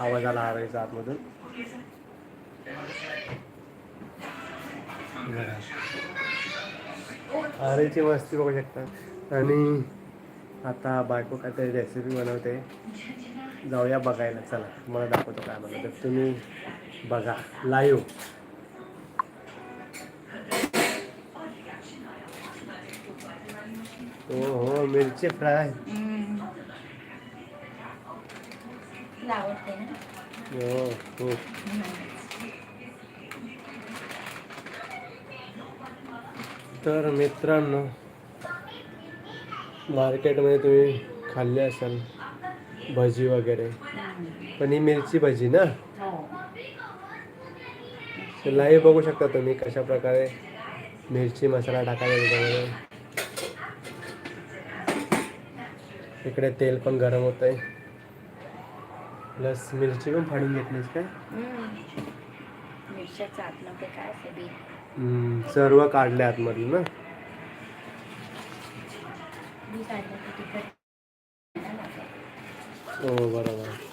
आवाज आला आरायचा आतमधून. आरेची मस्ती बघू शकता. आणि आता बायको काहीतरी रेसिपी बनवते. जाऊया बघायला. चला तुम्हाला दाखवतो काय बनवतं. तुम्ही बघा. लाईव्ह हो हो मिरची फ्राय. तुला आवडते ना? हो हो. तर मित्रांनो मार्केटमध्ये तुम्ही खाल्ले असाल भजी वगैरे पण ही मिरची भजी ना? हो. लाईव्ह बघू शकता तुम्ही कशा प्रकारे मिरची मसाला टाकायचा त्याच्यामध्ये. इकडे तेल पण गरम होत आहे प्लस मिरची पण फाडून घेतलीस काय? मिरच्याचं आतमध्ये काय असते बी. हम्म, सर्व काढले आतमधलं ना? बी काढलं की तिखट. नाही लागत. हो बरोबर.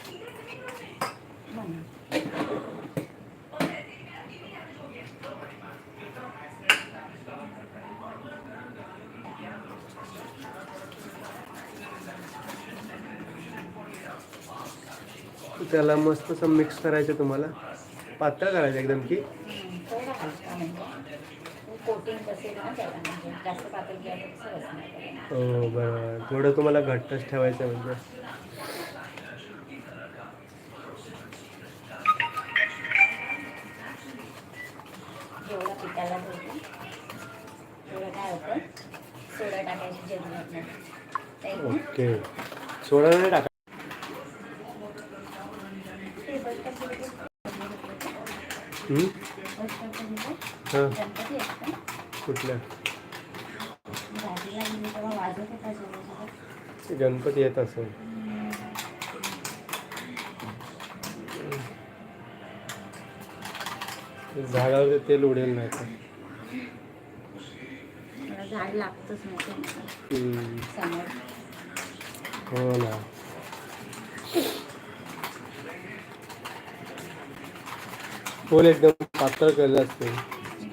त्याला मस्त असं मिक्स करायचं तुम्हाला. पातळ करायचं एकदम की. हो बरोबर. थोडं तुम्हाला घट्टच ठेवायचं म्हणजे. ओके. सोडा नाही टाका ते बस स्टॉपमध्ये हम्म? बस स्टॉपमध्ये हां. कुठल्या? गणपती येत असेल. झाडावर तेल उडेल नाही का झाड लागतच नाही हो ना. पोल एकदम पातळ केलं असते.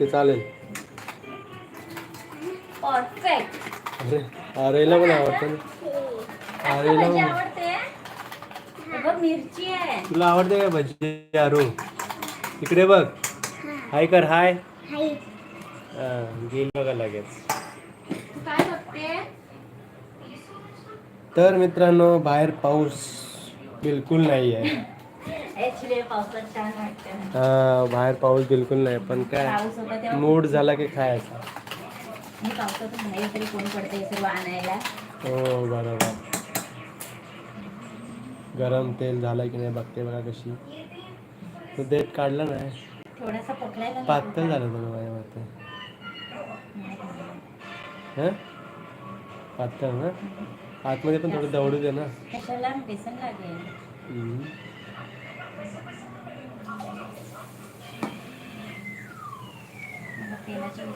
ते चालेल. अरे आरेला पण आवडतं ना? आरेला पण. हे मिरची आहे. तुला आवडते का भजी आरू? इकडे बघ. हाय कर हाय. हा, गेल बघा लगेच. तर मित्रांनो बाहेर पाऊस बिलकुल नाही आहे ऍक्च्युली पावसात छान वाटतं हा बाहेर पाऊस बिलकुल नाही पण काय मूड झाला की कोण पडते हे बरोबर. गरम तेल झालं की नाही बघते बघा कशी. तो देठ काढला नाही पातळ? झालं तुम्ही माझ्या मते. हं? पातळ ना? आतमध्ये पण थोडं दवडू दे ना. बेसन लागेल.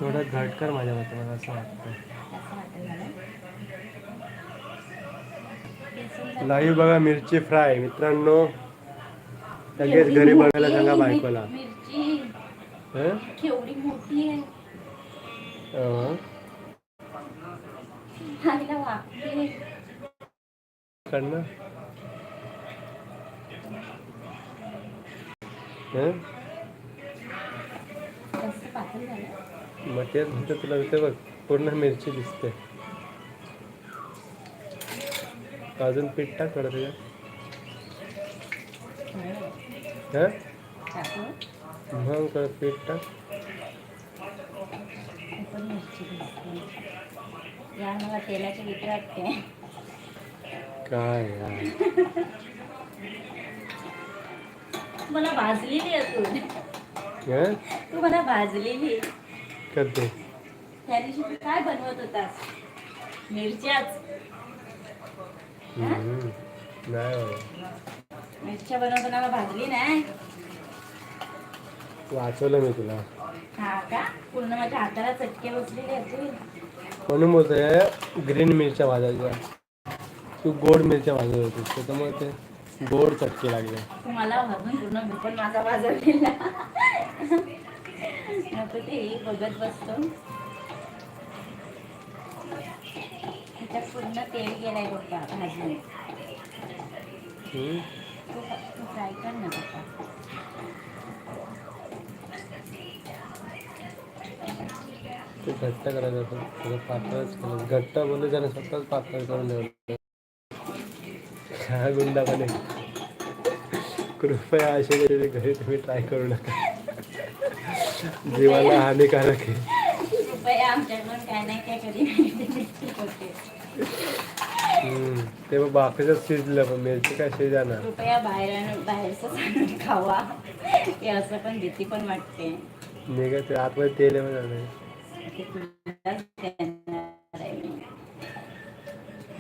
थोडं घट कर माझ्या मते मला असं वाटतं लाईव्ह बघा मिरची फ्राय. मित्रांनो लगेच घरी बघायला सांगा बायकोला. मिरची हं? केवढी मोठी आहे अं. आईला वागते काढ ना हं? जास्त झालं मग तेच म्हणतो तुला इथे बघ पूर्ण मिरची दिसते. अजून पीठ टाक थोडं त्याच्यात. टाकू मग थोडं पीठ टाक. मला तेलाची भीती वाटते काय यार? मला भाजलेली असून हं? तू मला भाजलेली. करते त्या दिवशी तू काय बनवत होतास? मिरच्याच. हम्म. नाही बाबा. मिरच्या बनवताना मला भाजली नाही. वाचवलं मी तुला. हा का? पूर्ण माझ्या हाताला चटके बसलेले म्हणून बोलतोय ग्रीन मिरच्या भाजायच्या. तू गोड मिरच्या भाजत होतीस त्याच्यामुळे ते गोड चटके लागले. तुम्हाला वरून पूर्ण माझा वाजवलेला नको ते बघत बसतो. त्याच्यात पूर्ण तेल गेलाय बघा हम्म. तू फ्राय कर ना बघा ते घट्ट करायचं होतं थोडं पातळच केलं. घट्ट बोलले त्याने स्वतःच पातळ करून ठेवलं. काय गुंडापणे कृपया असे घरी तुम्ही ट्राय करू नका. जीवाला हानिकारक आहे. आमच्याकडून काय नाही काय कधी. ते मग बाकीचं शिजलं पण मिरची काय शिजाणार? कृपया बाहेर बाहेरचं खावा. हे असं पण भीती पण वाटते. निघत आतमध्ये तेल आहे ते.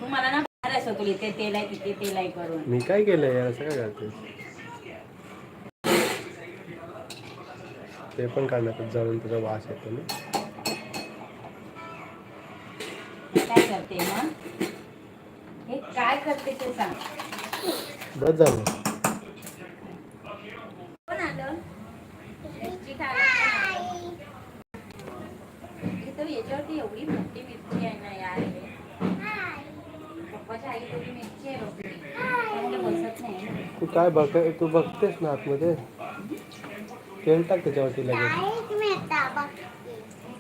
तू मला ना बाहेर असं तुला आहे तिथे तेल आहे करून. मी काय केलंय यार? असं काय करते ते पण काढण्यात जळून तुझा वास येतो ना. काय करते मग? हे काय करते ते सांग. बस झालं. कोण आलं? मिरची खायला इथं याच्यावरती एवढी मोठी मिरची आहे ना यार हे. पप्पाच्या आई एवढी मिरची आहे रोखली त्यामुळे बसत नाही. तू काय बघ तू बघतेस ना आतमध्ये? तेल टाक त्याच्यावरती लगेच तारक मेहता बघते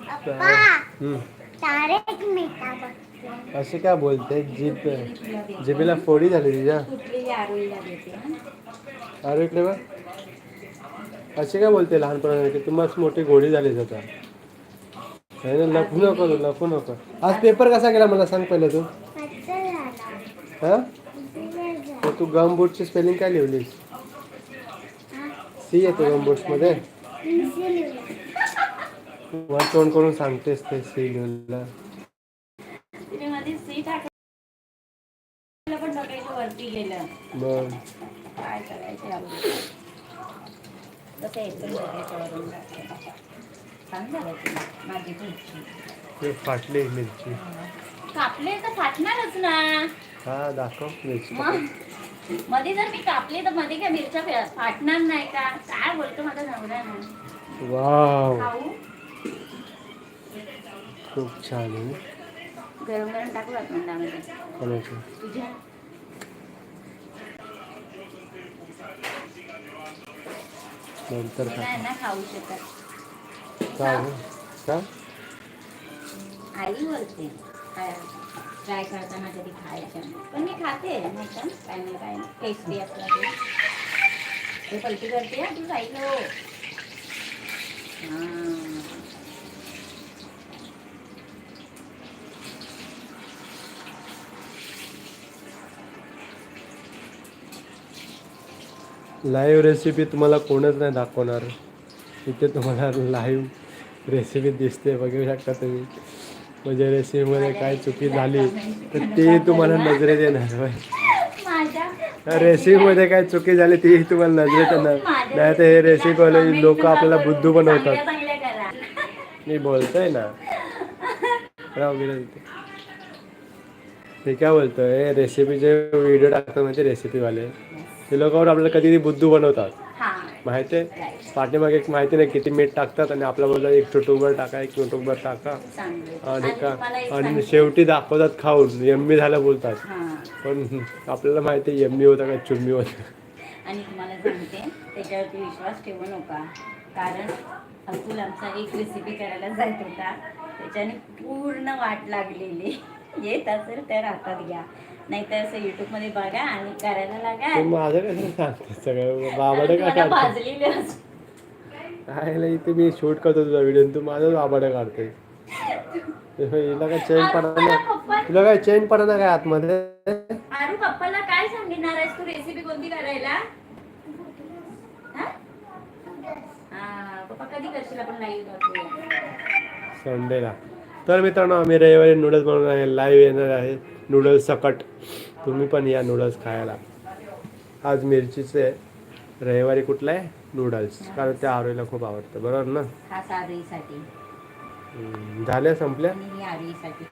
पप्पा हम्म. तारक मेहता बघते असे काय बोलते जीभ जिभेला फोडी झाली तुझ्या तुटलेली आरोळीला देते हं. अरे इकडे बघ असे काय बोलते लहानपणाने की तू मस्त मोठी घोडी झालीस आता नाही ना, लपू नको तू लपू नको आज पेपर कसा गेला मला सांग पहिलं तू। मस्त झाला। हा? दिवस झाला. तर तू गम बूटची स्पेलिंग काय लिहिलीस? हा, सी येतो गम बूट्समध्ये पेन्सिल लिहिलं. वर तोंड करून सांगतेस ते सी मिरची ते. फाटली मिरची. कापले तर फाटणारच ना. हा दाखव मिरची. मग? मध्ये जर मी कापले तर मध्ये काय मिरच्या फाटणार नाही का? काय बोलतो माझा नवरा ना वाव. खूप छान गरम गरम टाकू आतमंदामध्ये कोणाची? तुझ्या? नंतर नाही खाऊ शकत. आई बोलते. ट्राय करताना कधी खायचं पण. मी खाते नाही पण काय नाही काय नाही. टेस्टी असलं ते. पलटी करते हा तू हो. लाईव्ह रेसिपी तुम्हाला कोणच नाही दाखवणार. इथे तुम्हाला लाईव्ह रेसिपी दिसते बघू शकता तुम्ही. म्हणजे रेसिपीमध्ये काय चुकी झाली तर ती तुम्हाला नजरेत येणार रेसिपीमध्ये काय चुकी झाली ती तुम्हाला नजरेत येणार नाही तर हे रेसिपीवाले लोक आपल्याला बुद्धू बनवतात. मी बोलतोय ना. मी काय बोलतोय रेसिपीचे व्हिडिओ टाकतात म्हणजे रेसिपीवाले. ते लोकांवर आपल्याला कधी बुद्धू बनवतात. माहिती आहे? पाठीमागे एक माहिती नाही किती मीठ टाकतात आणि आपल्या बोलतात एक चुटुंबर टाका एक चुटुंबर टाका. आणि का आणि. शेवटी दाखवतात खाऊन. यम्मी झालं बोलतात. हा. पण आपल्याला माहिती आहे यम्मी होता का चुम्मी होता? आणि तुम्हाला सांगते त्याच्यावरती विश्वास ठेवू नका. कारण अतुल आमचा एक रेसिपी करायला जात होता. त्याच्याने पूर्ण वाट लागलेली. येत असेल तर हातात घ्या. नाहीतर असं युट्यूबमध्ये बघा आणि करायला लागा. पण माझं कसं सांगते सगळं? बाबाडे आणि काय तुम्हाला काढते भाजलेली असू. काय नाही इथे मी शूट करतो तुझा व्हिडिओ तू माझं बाबाडे काढते. हिला काय चेन पडा मला नाही. पप्पा तुला काय चेन पडा ना काय आतमध्ये? आरू पप्पाला काय सांगणार आहेस तू रेसिपी कोणती करायला? हा? हा, पप्पा कधी करशील आपण लाईव्ह करूया संडेला तर मित्रांनो आम्ही रविवारी नूडल्स बनवणार आहे लाईव्ह येणार आहे. नूडल्स सकट. तुम्ही पण या नूडल्स खायला. आज मिरचीचे रविवारी कुठला? आहे नूडल्स. कारण त्या आरोईला खूप आवडतं. बरोबर ना? खास आरोहीसाठी. हम्म, झाल्या संपल्या आणि ही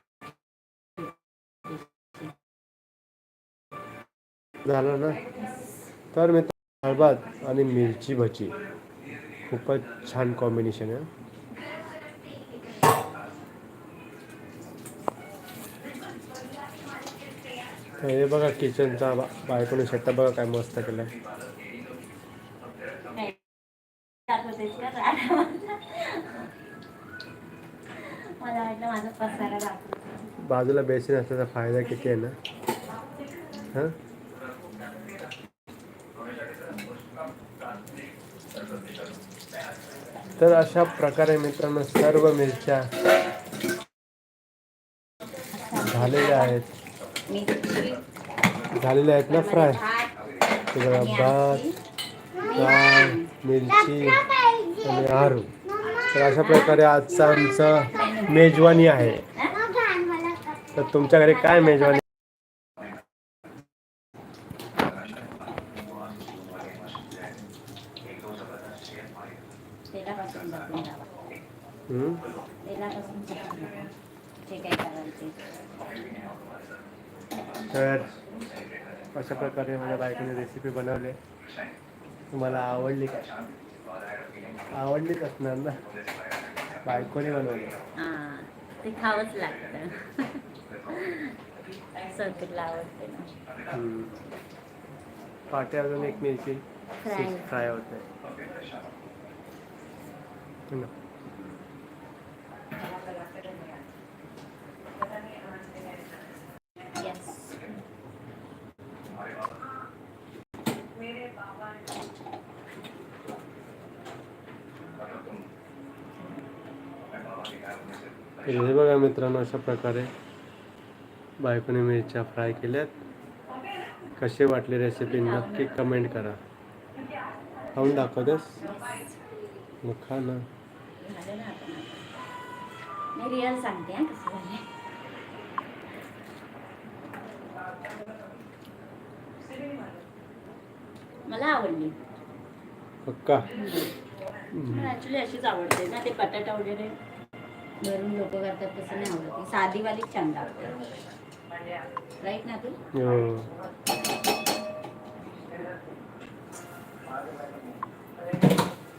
झालं ना? तर मी डाळभात आणि मिरची भजी. खूपच छान कॉम्बिनेशन आहे. तर हे बघा किचनचा बा बायकोने सेटअप बघा काय मस्त केलं. बाजूला बेसिन असल्याचा फायदा किती आहे ना? हां? तर अशा प्रकारे मित्रांनो सर्व मिरच्या झालेल्या आहेत. मिरची झालेल्या आहेत ना फ्राय आणि भात. फ्राय मिरची आणि आरू तर अशा प्रकारे आजचा आमचं मेजवानी आहे. तर तुमच्या घरी काय मेजवानी तर अशा प्रकारे माझ्या बायकोने रेसिपी बनवली. तुम्हाला आवडली काय आवडलीच असणार ना? बायकोने बनवली. ते खावंच लागतं. स्वतःला आवडते ना. हं. पाटे अजून एक मिरची. फ्राय होते हो ना. येस तर हे बघा मित्रांनो अशा प्रकारे बायकोने मिरच्या फ्राय केल्यात. कसे वाटले रेसिपी नक्की कमेंट करा. खाऊन दाखवतेस? मग खा ना. रिअल सांगते मला आवडली. पक्का? ॲक्च्युली अशीच आवडते ना ते बटाटा वगैरे. भरून लोक करतात तसं नाही आवडत. ती साधीवालीच छान लागते. राईट ना तू?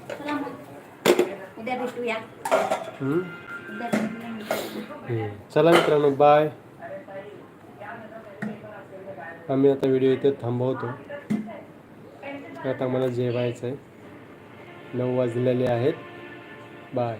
चला मग. उद्या भेटूया? उद्या भेटूया हं. चला मित्रांनो बाय आम्ही आता व्हिडिओ इथे थांबवतो. आता मला जेवायचं आहे नऊ वाजलेले आहेत. बाय